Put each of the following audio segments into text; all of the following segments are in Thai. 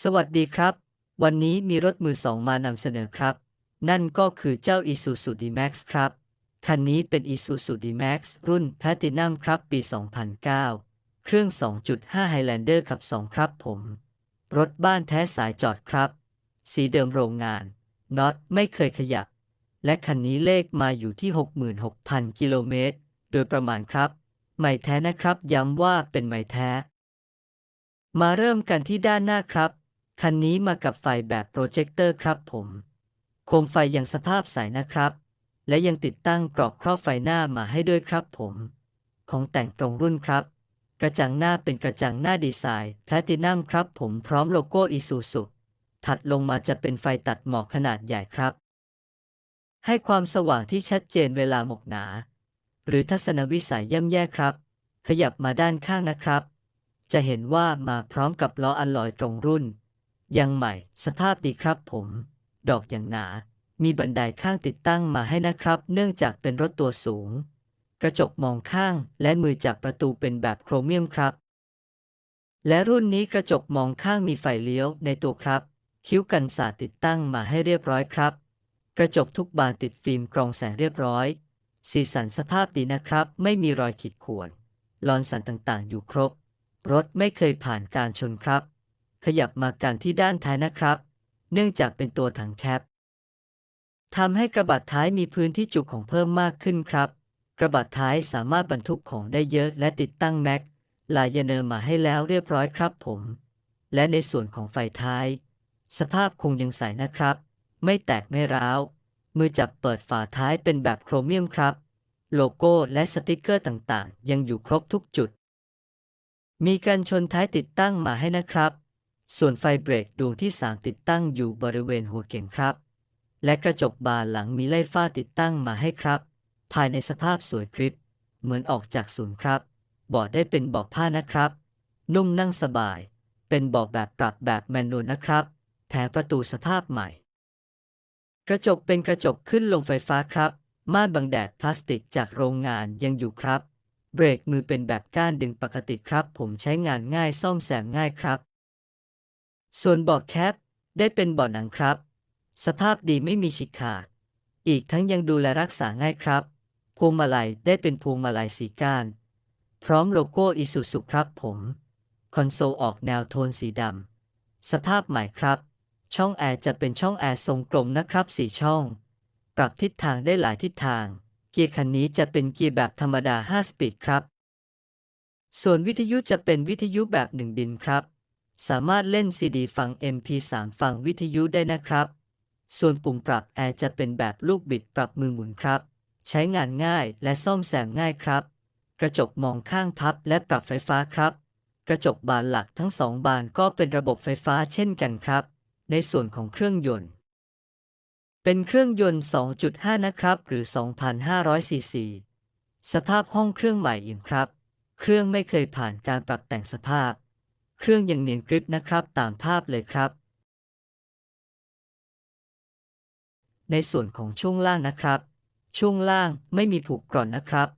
สวัสดีครับ วันนี้มีรถมือสองมานำเสนอครับ นั่นก็คือเจ้า Isuzu D-Max ครับ คันนี้เป็น Isuzu D-Max รุ่น Platinum ครับ ปี 2009 เครื่อง 2.5 Highlander ขับ 2 ครับผม รถบ้านแท้สายจอดครับ สีเดิมโรงงานน็อตไม่เคยขยับ และคันนี้เลขมาอยู่ที่ 66,000 กิโลเมตร โดยประมาณครับ ใหม่แท้นะครับ ย้ำว่าเป็นใหม่แท้ มาเริ่มกันที่ด้านหน้าครับ คันนี้มากับไฟแบบโปรเจคเตอร์ครับผม โคมไฟยังสภาพใสนะครับ และยังติดตั้งกรอบครอบไฟหน้ามาให้ด้วยครับผม ของแต่งตรงรุ่นครับ กระจังหน้าเป็นกระจังหน้าดีไซน์แพลตินัมครับผมพร้อมโลโก้อีซูซุถัดลงมาจะเป็นไฟตัดหมอกขนาดใหญ่ครับ ให้ความสว่างที่ชัดเจนเวลาหมอกหนา หรือทัศนวิสัยย่ำแย่ครับ ขยับมาด้านข้างนะครับ จะเห็นว่ามาพร้อมกับล้ออัลลอยตรงรุ่น ยังใหม่ สภาพดีครับผม ดอกอย่างหนา มีบันไดข้างติดตั้งมาให้นะครับ เนื่องจากเป็นรถตัวสูง กระจกมองข้างและมือจับประตูเป็นแบบโครเมียมครับ และรุ่นนี้กระจกมองข้างมีไฟเลี้ยวในตัวครับ คิ้วกันสาดติดตั้งมาให้เรียบร้อยครับ กระจกทุกบานติดฟิล์มกรองแสงเรียบร้อย สีสันสภาพดีนะครับ ไม่มีรอยขีดข่วนลอนสันต่างๆ อยู่ครบ รถไม่เคยผ่านการชนครับ ขยับมากันที่ด้านท้ายนะครับ เนื่องจากเป็นตัวถังแคปทำให้กระบะท้ายมีพื้นที่จุของเพิ่มมากขึ้นครับ กระบะท้ายสามารถบรรทุกของได้เยอะและติดตั้งแม็กลายเนอร์มาให้แล้วเรียบร้อยครับผม และในส่วนของไฟท้าย สภาพคงยังใสนะครับ ไม่แตกไม่ร้าว มือจับเปิดฝาท้ายเป็นแบบโครเมียมครับ โลโก้และสติกเกอร์ต่างๆ ยังอยู่ครบทุกจุด มีกันชนท้ายติดตั้งมาให้นะครับ ส่วนไฟเบรกดวงที่ 3 ติดตั้งอยู่บริเวณหัวเก่งครับ และกระจกบานหลังมีไล่ฟ้าติดตั้งมาให้ครับ ภายในสภาพสวยกริบเหมือนออกจากศูนย์ครับเบาะได้เป็นเบาะผ้านะครับ นุ่มนั่งสบาย เป็นเบาะแบบปรับแบบแมนนวลนะครับ แถมประตูสภาพใหม่ กระจกเป็นกระจกขึ้นลงไฟฟ้าครับ ม่านบังแดดพลาสติกจากโรงงานยังอยู่ครับ เบรกมือเป็นแบบก้านดึงปกติครับ ผมใช้งานง่ายซ่อมแซมง่ายครับ ส่วนเบาะแคปได้เป็นเบาะหนังครับ สภาพดีไม่มีฉีกขาด อีกทั้งยังดูแลรักษาง่ายครับพวงมาลัยได้เป็นพวงมาลัยสีก้าน พร้อมโลโก้อิสุสุครับผม คอนโซลออกแนวโทนสีดำ สภาพใหม่ครับ ช่องแอร์จะเป็นช่องแอร์ทรงกลมนะครับสี่ช่อง ปรับทิศทางได้หลายทิศทาง เกียร์คันนี้จะเป็นเกียร์แบบธรรมดา 5 สปีดครับ ส่วนวิทยุจะเป็นวิทยุแบบหนึ่งดินครับ สามารถเล่นซีดีฟัง MP3 ฟังวิทยุได้นะครับ ส่วนปุ่มปรับแอร์จะเป็นแบบลูกบิดปรับมือหมุนครับ ใช้งานง่ายและซ่อมแซมง่ายครับ กระจกมองข้างพับและปรับไฟฟ้าครับ กระจกบานหลักทั้งสองบานก็เป็นระบบไฟฟ้าเช่นกันครับ ในส่วนของเครื่องยนต์ เป็นเครื่องยนต์ 2.5 นะครับ หรือ 2,500ซีซี สภาพห้องเครื่องใหม่อิ่มครับ เครื่องไม่เคยผ่านการปรับแต่งสภาพ เครื่องยังเนียนกริปนะครับตามภาพเลยครับ ในส่วนของช่วงล่างนะครับ ช่วงล่างไม่มีผุกร่อนนะครับ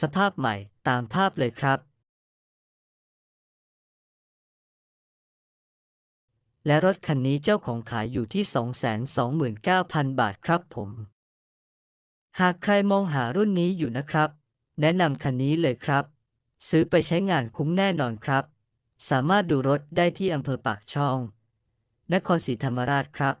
สภาพใหม่ตามภาพเลยครับ และรถคันนี้เจ้าของขายอยู่ที่ 229,000 บาทครับผม หากใครมองหารุ่นนี้อยู่นะครับ แนะนำคันนี้เลยครับ ซื้อไปใช้งานคุ้มแน่นอนครับ สามารถดูรถได้ที่อำเภอปากช่อง นครศรีธรรมราชครับ